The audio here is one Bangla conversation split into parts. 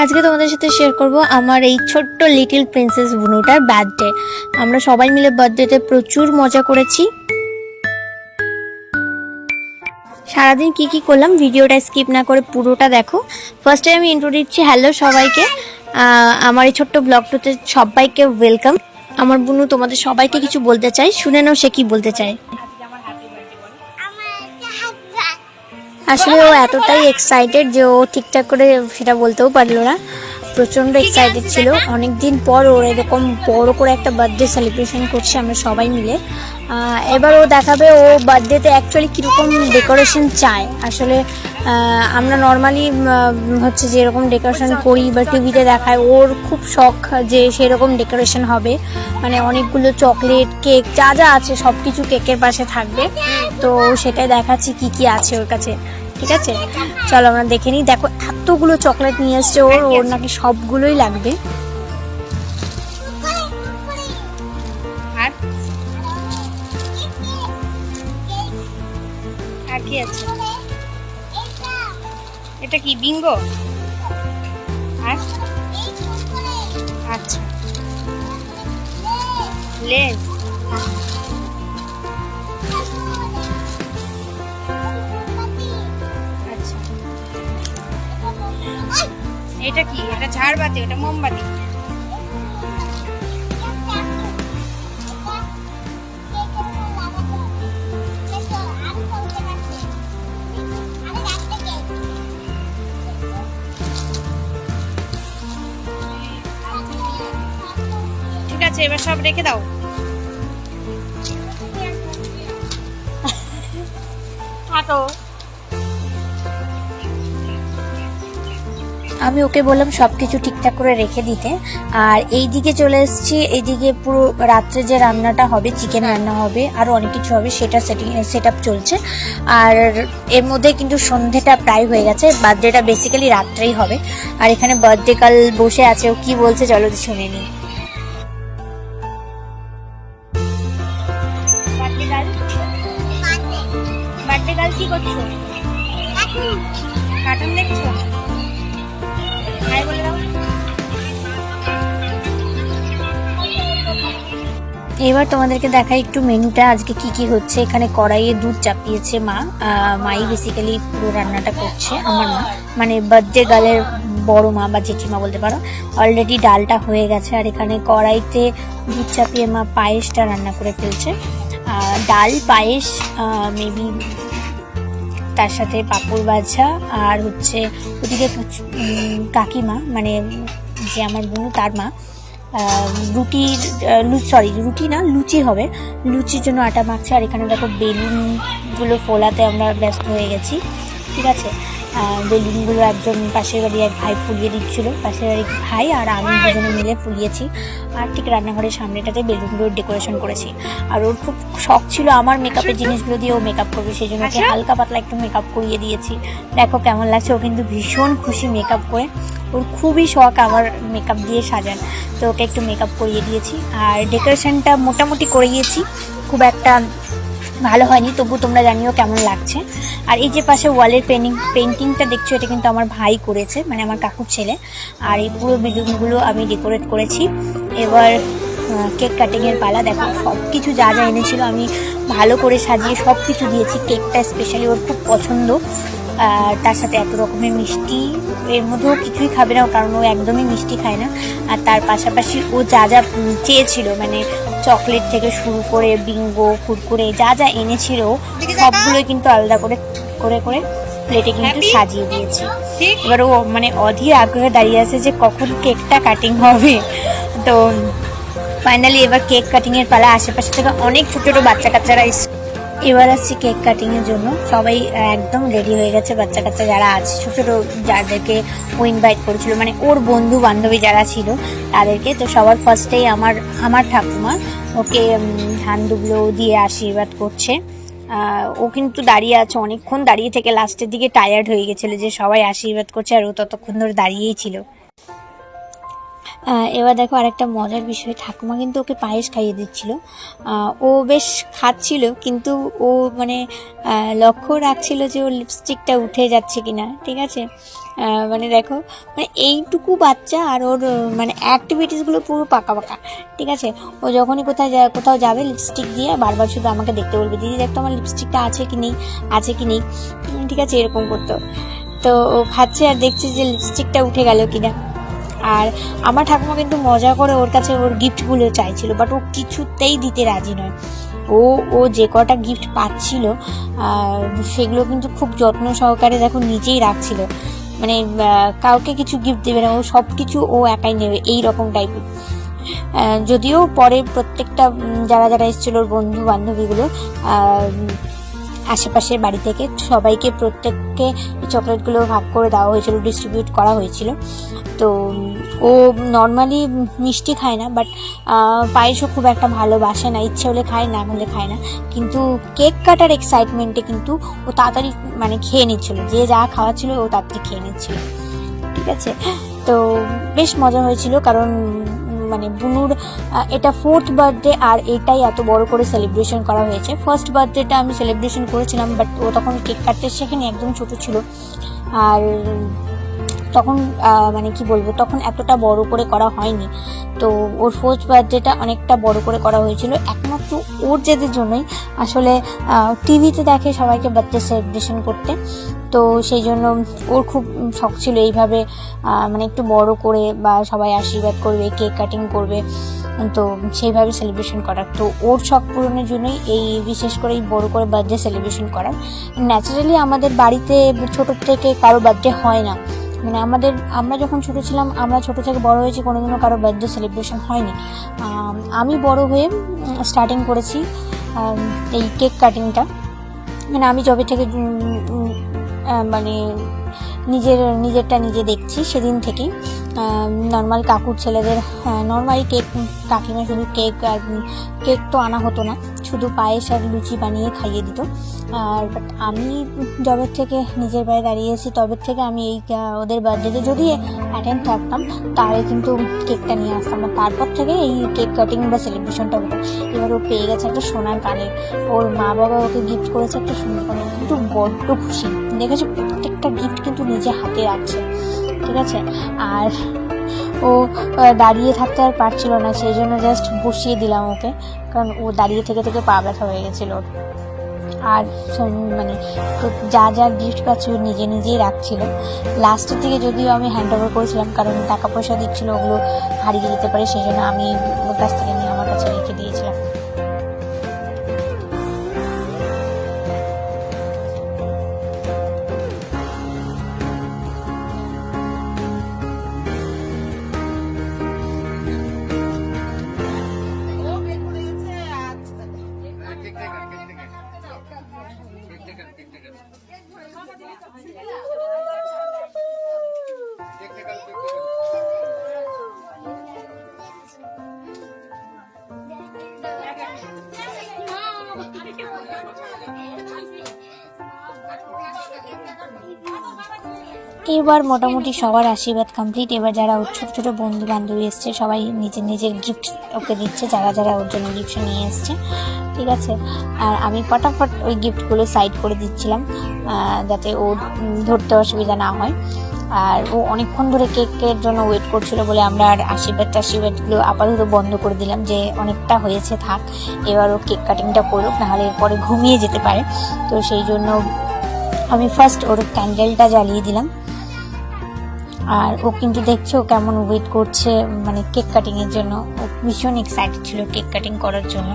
আজকে তোমাদের সাথে শেয়ার করব আমার এই ছোট্ট লিটিল প্রিন্সেস বুনুটার বার্থডে আমরা সবাই মিলে বার্থডেতে প্রচুর মজা করেছি। সারাদিন কি কি করলাম ভিডিওটা স্কিপ না করে পুরোটা দেখো। ফার্স্টে আমি ইন্ট্রো দিচ্ছি হ্যালো সবাইকে। আমার এই ছোট্ট ব্লগটাতে সবাইকে ওয়েলকাম আমার বুনু তোমাদের সবাইকে কিছু বলতে চাই শুনে নাও সে কি বলতে চায়। আসলে ও এতটাই এক্সাইটেড যে ও ঠিকঠাক করে সেটা বলতেও পারল না। প্রচণ্ড এক্সাইটেড ছিল। অনেক দিন পর ওর এরকম বড় করে একটা বার্থডে সেলিব্রেশন করছে আমরা সবাই মিলে। এবার ও দেখাবে ও বার্থডেতে অ্যাকচুয়ালি কীরকম ডেকোরেশন চায়। আসলে আমরা নর্মালি হচ্ছে যে এরকম ডেকোরেশন করি বা টিভিতে দেখায়। ওর খুব শখ যে সেরকম ডেকোরেশন হবে। মানে অনেকগুলো চকলেট কেক যা যা আছে সব কিছু কেকের পাশে থাকবে। তো সেটাই দেখাচ্ছি কি কি আছে ওর কাছে। ঠিক আছে? চলো আমরা দেখে নিই। দেখো, এতগুলো চকলেট নিয়ে এসছে ওর ওর নাকি সবগুলোই লাগবে। আর? আছে? এটা কি বিঙ্গো আর? আচ্ছা। লেস এটা কি? এটা ঝাড়বাতি এটা মোমবাতি। ঠিক আছে এবার সব রেখে দাও। আমি ওকে বললাম সবকিছু ঠিকঠাক করে রেখে দিতে। আর এই দিকে চলে এসেছি এইদিকে পুরো রাত্রে যে রান্নাটা হবে চিকেন রান্না হবে আরও অনেক কিছু হবে সেটা সেটিং সেট আপ চলছে। আর এর মধ্যে কিন্তু সন্ধেটা প্রায় হয়ে গেছে বার্থডেটা বেসিক্যালি রাত্রেই হবে। আর এখানে বার্থডে কাল বসে আছে ও কি বলছে চলো শুনে নিই। বার্থডে কি করছ? এবার তোমাদেরকে দেখাই একটু মেনুটা। আজকে কি কি হচ্ছে? এখানে কড়াইয়ে দুধ চাপিয়েছে মা। মাই বেসিক্যালি পুরো রান্নাটা করছে, আমার মা। মানে বার্থডে গালের বড় মা বা জেঠিমা বলতে পারো। অলরেডি ডালটা হয়ে গেছে, আর এখানে কড়াইতে দুধ চাপিয়ে মা পায়েসটা রান্না করে ফেলছে। ডাল, পায়েস মেবি তার সাথে পাঁপড় ভাজা, আর হচ্ছে ওদিকে কাকিমা মানে যে আমার বোন, তার মা। রুটির সরি রুটি না, লুচি হবে। লুচির জন্য আটা মাখছে, আর এখানে দেখো বেলুনগুলো ফোলাতে আমরা ব্যস্ত হয়ে গেছি। ঠিক আছে? বেলুনগুলো একজন পাশের বাড়ি এক ভাই ফুলিয়ে দিচ্ছিল। পাশের বাড়ি ভাই আর আমি দুজনে মিলে ফুলিয়েছি। আর ঠিক রান্নাঘরের সামনেটাতে বেলুনগুলোর ডেকোরেশন করেছি। আর ওর খুব শখ ছিল আমার মেকআপের জিনিসগুলো দিয়ে ও মেকআপ করবে সেই জন্য ওকে আচ্ছা। হালকা পাতলা একটু মেকআপ করিয়ে দিয়েছি। দেখো কেমন লাগছে ও কিন্তু ভীষণ খুশি মেকআপ করে। ওর খুবই শখ আমার মেকআপ দিয়ে সাজান। তো ওকে একটু মেকআপ করিয়ে দিয়েছি। আর ডেকোরেশনটা মোটামুটি করিয়েছি। খুব একটা ভালো হয়নি তবু তোমরা জানিও কেমন লাগছে। আর এই যে পাশে ওয়ালের পেন্টিং পেন্টিংটা দেখছ, এটা কিন্তু আমার ভাই করেছে মানে আমার কাকুর ছেলে। আর এই পুরো বেলুনগুলো আমি ডেকোরেট করেছি। এবার কেক কাটিংয়ের পালা, দেখো সব কিছু যা যা এনেছিল আমি ভালো করে সাজিয়ে সব কিছু দিয়েছি। কেকটা স্পেশালি ওর খুব পছন্দ। আর তার সাথে এত রকমের মিষ্টি, এর মধ্যেও কিছুই খাবে না, কারণ ও একদমই মিষ্টি খায় না। আর তার পাশাপাশি ও যা যা চেয়েছিল মানে চকলেট থেকে শুরু করে বিঙ্গো কুরকুরে যা যা এনেছিল সবগুলোই কিন্তু আলাদা করে করে করে প্লেটে কিন্তু সাজিয়ে দিয়েছি। এবার ও মানে অধীর আগ্রহে দাঁড়িয়ে আছে যে কখন কেকটা কাটিং হবে। তো ফাইনালি এবার কেক কাটিংয়ের পালা আশেপাশে থেকে অনেক ছোটো ছোটো বাচ্চা কাচ্চারা এস- এবার আসছি কেক কাটিং এর জন্য। সবাই একদম রেডি হয়ে গেছে। বাচ্চা কাচ্চা যারা আছে, ছোট ছোট যাদেরকে ও ইনভাইট করেছিল মানে ওর বন্ধু বান্ধবী যারা ছিল, তাদেরকে। তো সবার ফার্স্টেই আমার আমার ঠাকুমা ওকে ধান দুবলো দিয়ে আশীর্বাদ করছে। ও কিন্তু দাঁড়িয়ে আছে, অনেকক্ষণ দাঁড়িয়ে থেকে লাস্টের দিকে টায়ার্ড হয়ে গেছিল যে সবাই আশীর্বাদ করছে আর ও ততক্ষণ ধরে দাঁড়িয়েই ছিল। এবার দেখো আরেকটা মজার বিষয়। ঠাকুমা কিন্তু ওকে পায়েস খাইয়ে দিচ্ছিল। ও বেশ খাচ্ছিল, কিন্তু ও মানে লক্ষ্য রাখছিল যে ওর লিপস্টিকটা উঠে যাচ্ছে কিনা, ঠিক আছে? মানে দেখো মানে এইটুকু বাচ্চা আর ওর মানে অ্যাক্টিভিটিসগুলো পুরো পাকা পাকা, ঠিক আছে? ও যখনই কোথাও যা, কোথাও যাবে লিপস্টিক দিয়ে বারবার শুধু আমাকে দেখতে বলবে, দিদি দেখতো আমার লিপস্টিকটা আছে কি নেই, আছে কি নেই। ঠিক আছে, এরকম করতো। তো ও খাচ্ছে আর দেখছে যে লিপস্টিকটা উঠে গেল কিনা। আর আমার ঠাকুমা কিন্তু মজা করে ওর কাছে ওর গিফটগুলো চাইছিল বাট ও কিছুতেই দিতে রাজি নয়। ও ও যে কটা গিফট পাচ্ছিল সেগুলো কিন্তু খুব যত্ন সহকারে দেখো নিজেই রাখছিল। মানে কাউকে কিছু গিফট দেবে না, ও সব কিছু ও একাই নেবে, এই রকম টাইপের যদিও পরে প্রত্যেকটা যারা যারা এসেছিল ওর বন্ধু বান্ধবীগুলো আশেপাশের বাড়ি থেকে সবাইকে প্রত্যেককে চকলেটগুলো ভাগ করে দেওয়া হয়েছিল ডিস্ট্রিবিউট করা হয়েছিল। তো, ও নর্মালি মিষ্টি খায় না বাট পায়েসও খুব একটা ভালোবাসে না, ইচ্ছে হলে খায়, না হলে খায় না। কিন্তু কেক কাটার এক্সাইটমেন্টে কিন্তু ও তাড়াতাড়ি মানে খেয়ে নিচ্ছিল। যে যা খাওয়া ছিল ও তাড়াতাড়ি খেয়ে নিচ্ছিল। ঠিক আছে? তো, বেশ মজা হয়েছিল, কারণ মানে বুনুর এটা ফোর্থ বার্থডে আর এটাই এত বড় করে সেলিব্রেশন করা হয়েছে। ফার্স্ট বার্থডেটা আমি সেলিব্রেশন করেছিলাম বাট ও তখন কেক কাটতে শেখেনি, একদম ছোট ছিল। আর তখন মানে কি বলব, তখন এতটা বড় করে করা হয়নি। তো ওর ফোর্থ বার্থডেটা অনেকটা বড় করে করা হয়েছিল। একমাত্র ওর জেদের জন্যই আসলে টিভিতে দেখে সবাইকে বার্থডে সেলিব্রেশন করতে। তো সেই জন্য ওর খুব শখ ছিল এইভাবে মানে একটু বড় করে বা সবাই আশীর্বাদ করবে কেক কাটিং করবে। তো সেইভাবে সেলিব্রেশন করার। তো ওর শখ পূরণের জন্যই এই বিশেষ করে এই বড় করে বার্থডে সেলিব্রেশন করার। ন্যাচারালি আমাদের বাড়িতে ছোটোর থেকে কারও বার্থডে হয় না। মানে আমাদের, আমরা যখন ছোট ছিলাম, আমরা ছোট থেকে বড় হয়েছি, কোনোদিনও কারও বার্থডে সেলিব্রেশন হয়নি। আমি বড় হয়ে স্টার্টিং করেছি এই কেক কাটিংটা মানে আমি যবে থেকে মানে নিজের, নিজেরটা নিজে দেখছি সেদিন থেকেই। নর্মাল কাকুর ছেলেদের নর্মালি কেক কাকিমা শুধু কেক আর কেক তো আনা হতো না। শুধু পায়েস আর লুচি বানিয়ে খাইয়ে দিত। আর আমি যবের থেকে নিজের পায়ে দাঁড়িয়েছি তবের থেকে আমি এই ওদের বার্থডেতে যদি অ্যাটেন্ড থাকতাম, তাহলে কিন্তু কেকটা নিয়ে আসতাম। তারপর থেকে এই কেক কাটিং বা সেলিব্রেশনটা হতো। এবার ও পেয়ে গেছে একটা সোনার কানের ওর মা বাবা ওকে গিফট করেছে একটা সোনার কানের কিন্তু বড্ড খুশি। দেখেছ, প্রত্যেকটা গিফট কিন্তু নিজে হাতে রাখছে। ঠিক আছে? আর ও দাঁড়িয়ে থাকতে আর পারছিল না, সেই জন্য জাস্ট বসিয়ে দিলাম ওকে, কারণ ও দাঁড়িয়ে থেকে থেকে পা ব্যথা হয়ে গেছিল। আর মানে যা যা গিফট পাচ্ছি ও নিজে নিজেই রাখছিল লাস্টের দিকে যদিও আমি হ্যান্ড ওভার করেছিলাম, কারণ টাকা পয়সা দিচ্ছিল, ওগুলো হারিয়ে যেতে পারে, সেই জন্য আমি ওর কাছ থেকে এবার মোটামুটি সবার আশীর্বাদ কমপ্লিট এবার যারা ওর ছোট ছোট বন্ধু বান্ধবী এসছে, সবাই নিজের নিজের গিফট ওকে দিচ্ছে, যারা যারা ওর জন্য গিফট নিয়ে এসছে। ঠিক আছে? আর আমি ফটাফট ওই গিফটগুলো সাইড করে দিচ্ছিলাম যাতে ও ধরতে অসুবিধা না হয়। আর ও অনেকক্ষণ ধরে কেকের জন্য ওয়েট করছিল বলে আমরা আর আশীর্বাদ টাশীর্বাদগুলো আপাতত বন্ধ করে দিলাম যে অনেকটা হয়েছে থাক, এবার ও কেক কাটিংটা করুক, নাহলে এরপরে ঘুমিয়ে যেতে পারে। তো সেই জন্য আমি ফার্স্ট ওর ক্যান্ডেলটা জ্বালিয়ে দিলাম। আর ও কিন্তু দেখছে ও কেমন ওয়েট করছে মানে কেক কাটিং এর জন্য। ও ভীষণ এক্সাইটেড ছিল কেক কাটিং করার জন্য।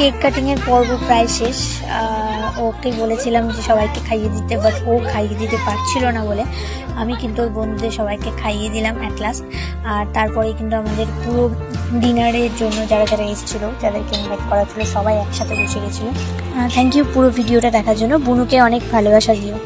কেক কাটিংয়ের পর্ব প্রায় শেষ। ওকে বলেছিলাম যে সবাইকে খাইয়ে দিতে বাট ও খাইয়ে দিতে পারছিল না বলে। আমি কিন্তু ওর বন্ধুদের সবাইকে খাইয়ে দিলাম অ্যাট লাস্ট আর তারপরে কিন্তু আমাদের পুরো ডিনারের জন্য যারা যারা এসেছিল, যাদেরকে ইনভাইট করা ছিল, সবাই একসাথে বসে গেছিল। থ্যাংক ইউ পুরো ভিডিওটা দেখার জন্য। বুনুকে অনেক ভালোবাসা দিও।